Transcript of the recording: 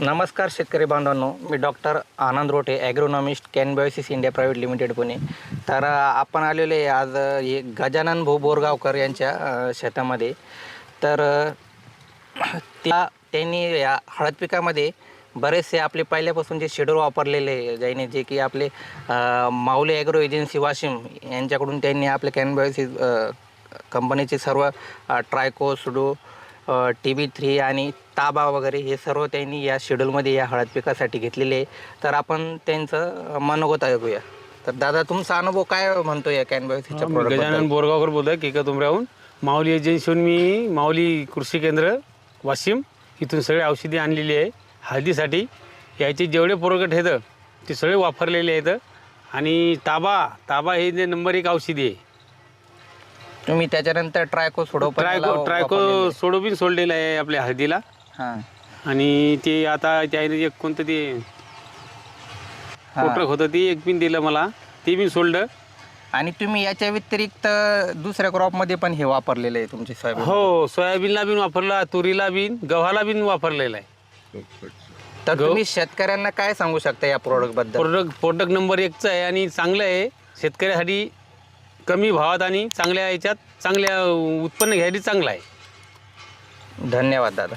नमस्कार शेतकरी बांधवांनो मी doctor Anand Rote agronomist Canbiosys India private limited Pune. तर आपण आलेले आहे आज हे गजानन भाऊ बोरगावकर यांच्या शेतामध्ये. तर त्या त्यांनी या हळद पिकामध्ये बरेचसे आपले पहिल्यापासून जे शेड्यूल वापरलेले ज्याने जे की आपले माऊली ॲग्रो एजन्सी वाशिम यांच्याकडून त्यांनी आपले कॅनबॉयसिस कंपनीचे सर्व tricho pseudo T B three आणि ताबा वगैरे हे सर्व त्यांनी या शेड्यूलमध्ये या हळद पिकासाठी घेतलेले आहे. तर आपण त्यांचं मनोगत ऐकूया. तर दादा तुमचा अनुभव काय म्हणतो या प्रोडक्ट गजानन बोरगावकर बोलतोय केका तुमऱ्याहून. माऊली एजन्सीहून मी माऊली कृषी केंद्र वाशिम इथून सगळे औषधी आणलेली आहे हळदीसाठी. याचे जेवढे प्रोडक्ट आहेत ते सगळे वापरलेले आहेत. आणि ताबा ताबा हे जे नंबर एक औषधी आहे तुम्ही त्याच्यानंतर ट्रायको सोडो पण याला ट्रायको ट्रायको सोडोबिन सोडलेलं आहे आपल्या हळदीला. हां. आणि ते आता त्याने एक कोणतं ते. प्रोडक्ट होतं ते एक पिन दिलं मला. ते बी सोडलं. आणि तुम्ही याच्या व्यतिरिक्त दुसऱ्या क्रॉपमध्ये पण हे वापरलेलं आहे तुमचे सोयाबीन. हो सोयाबीनला बिन वापरला तुरीला बिन गव्हाला बिन वापरलेलं आहे. तर तुम्ही शेतकऱ्यांना काय सांगू शकता या प्रोडक्टबद्दल? प्रोडक्ट प्रोडक्ट नंबर एकचं आहे आणि चांगलं आहे. शेतकऱ्यासाठी कमी भावात आणि चांगल्या याच्यात चांगल्या उत्पन्न घ्यायला चांगलं आहे. धन्यवाद दादा.